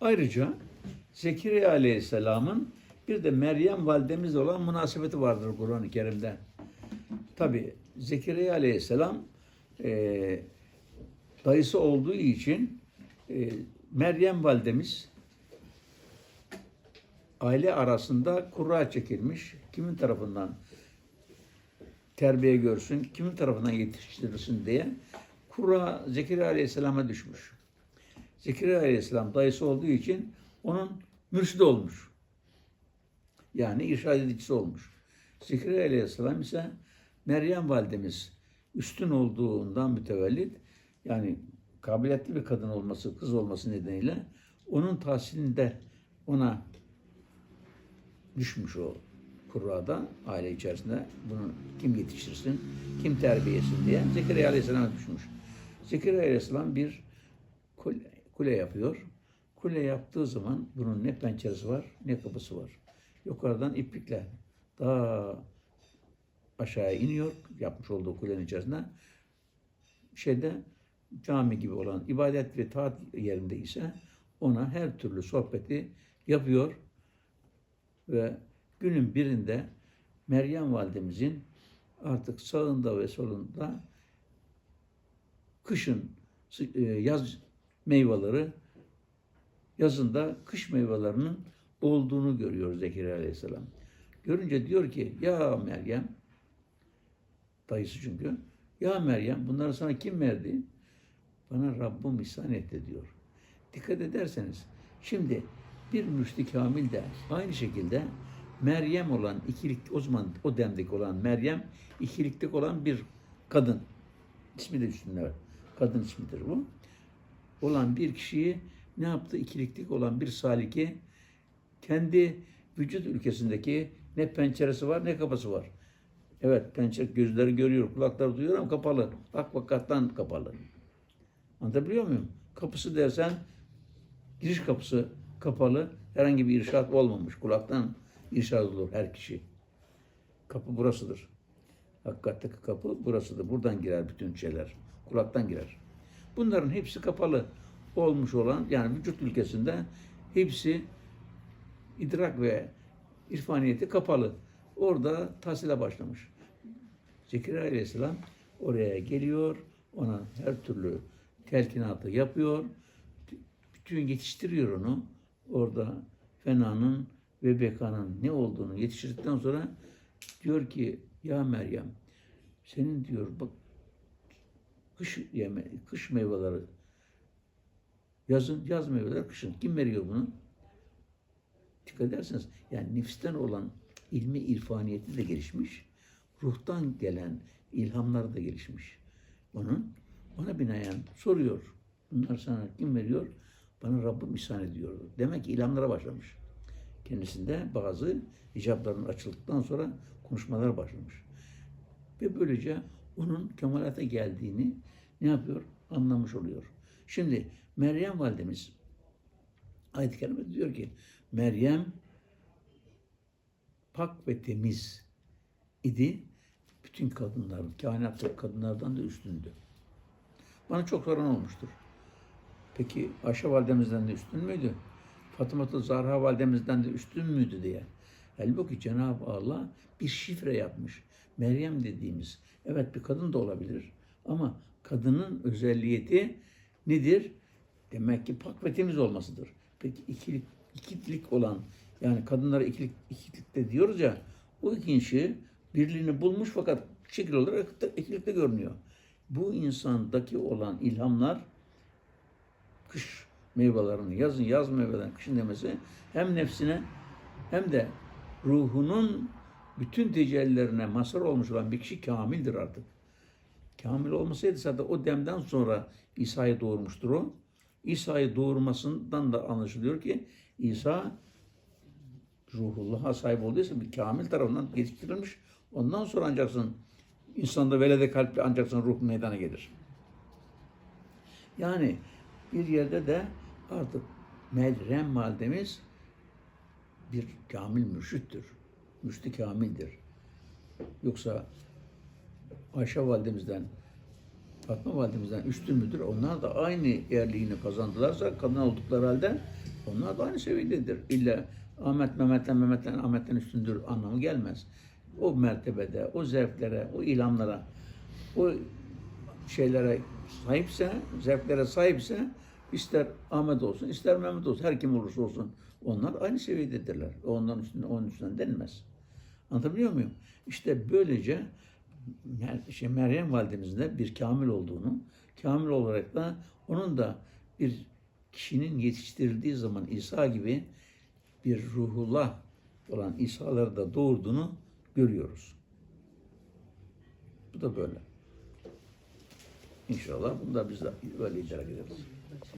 Ayrıca Zekeriya Aleyhisselam'ın bir de Meryem validemizle olan münasebeti vardır Kur'an-ı Kerim'de. Tabi Zekeriya Aleyhisselam e, dayısı olduğu için e, Meryem validemiz aile arasında kura çekilmiş. Kimin tarafından terbiye görsün, kimin tarafından yetiştirilsin diye kura Zekeriya Aleyhisselam'a düşmüş. Zekeriya Aleyhisselam dayısı olduğu için onun mürşidi olmuş. Yani irşad edicisi olmuş. Zekeriya Aleyhisselam ise Meryem validemiz üstün olduğundan mütevellit yani kabiliyetli bir kadın olması, kız olması nedeniyle onun tahsilinde ona düşmüş o kurrada aile içerisinde bunu kim yetiştirsin, kim terbiyesin diye Zekeriya Aleyhisselam'a düşmüş. Zekeriya Aleyhisselam bir kule, yapıyor. Kule yaptığı zaman bunun ne penceresi var ne kapısı var. Yukarıdan iplikle daha aşağıya iniyor yapmış olduğu kulenin içerisinde. Şeyde cami gibi olan ibadet ve taat yerinde ise ona her türlü sohbeti yapıyor ve günün birinde Meryem validemizin artık sağında ve solunda kışın e, yaz meyveleri yazında kış meyvelerinin olduğunu görüyor Zekeriya Aleyhisselam. Görünce diyor ki ya Meryem dayısı çünkü ya Meryem bunları sana kim verdi? Bana Rabbim ihsan etti diyor. Dikkat ederseniz şimdi bir müşri kamil de aynı şekilde Meryem olan ikilik o zaman o demdeki olan Meryem ikiliklik olan bir kadın ismi de üstünde var. Kadın ismidir bu. Olan bir kişiyi ne yaptı? İkiliklik olan bir salike kendi vücut ülkesindeki ne penceresi var ne kapısı var. Evet pencere gözleri görüyor, kulakları duyuyor ama kapalı. Bak vakattan kapalı. Anlatabiliyor muyum? Kapısı dersen giriş kapısı kapalı. Herhangi bir irşat olmamış. Kulaktan irşat olur her kişi. Kapı burasıdır. Hakikatteki kapı burasıdır. Buradan girer bütün şeyler. Kulaktan girer. Bunların hepsi kapalı olmuş olan yani vücut ülkesinde hepsi idrak ve irfaniyeti kapalı. Orada tahsile başlamış. Zekeriya Aleyhisselam oraya geliyor, ona her türlü telkinatı yapıyor, bütün yetiştiriyor onu. Orada fenanın ve bekanın ne olduğunu yetiştirdikten sonra diyor ki ya Meryem senin diyor bak kış yeme kış meyveleri yazın yaz meyveleri kışın kim veriyor bunu? Dikkat ederseniz yani nefisten olan ilmi irfaniyeti de gelişmiş. Ruhtan gelen ilhamlar da gelişmiş. Onun ona binaen soruyor. Bunlar sana kim veriyor? Bana Rabbim ihsan ediyor. Demek ki ilhamlara başlamış. Kendisinde bazı icabların açıldıktan sonra konuşmalar başlamış. Ve böylece onun kemalata geldiğini ne yapıyor? Anlamış oluyor. Şimdi Meryem validemiz ayet-i kerimede diyor ki Meryem pak ve temiz idi. Bütün kadınlar, kainattaki kadınlardan da üstündü. Bana çok soran olmuştur. Peki Ayşe validemizden de üstün müydü? Fatıma Zahra validemizden de üstün müydü diye. Halbuki Cenab-ı Allah bir şifre yapmış. Meryem dediğimiz, evet bir kadın da olabilir ama kadının özelliği nedir? Demek ki pak ve temiz olmasıdır. Peki ikilik, ikilik olan, yani kadınlara ikilik, ikilikte diyoruz ya, o ikinci birliğini bulmuş fakat şekil olarak ikilikte görünüyor. Bu insandaki olan ilhamlar kış meyvelerini, yazın yaz meyvelerini kışın demesi hem nefsine hem de ruhunun bütün tecellilerine mazhar olmuş olan bir kişi kamildir artık. Kamil olmasaydı zaten o demden sonra İsa'yı doğurmuştur o. İsa'yı doğurmasından da anlaşılıyor ki İsa ruhullah'a sahip olduysa bir kamil tarafından geliştirilmiş. Ondan sonra ancaksın insanda velede kalple ancaksın ruh meydana gelir. Yani bir yerde de artık Meryem validemiz bir kamil mürşüttür. Müşti kamildir. Yoksa Ayşe validemizden, Fatma validemizden üstün müdür? Onlar da aynı yerliğini kazandılarsa kadın oldukları halde Onlar da aynı seviyededir. İlla Ahmet Mehmet'ten Mehmet'ten Ahmet'ten üstündür anlamı gelmez. O mertebede, o zevklere, o ilhamlara, o şeylere sahipse, zevklere sahipse ister Ahmet olsun, ister Mehmet olsun, her kim olursa olsun onlar aynı seviyededirler. Ondan üstünde, onun üstünden denmez. Anlatabiliyor muyum? İşte böylece şey, Meryem validemizin de bir kamil olduğunu, kamil olarak da onun da bir kişinin yetiştirildiği zaman İsa gibi bir ruhullah olan İsa'ları da doğurduğunu görüyoruz. Bu da böyle. İnşallah bunu da biz de böyle idrak ederiz.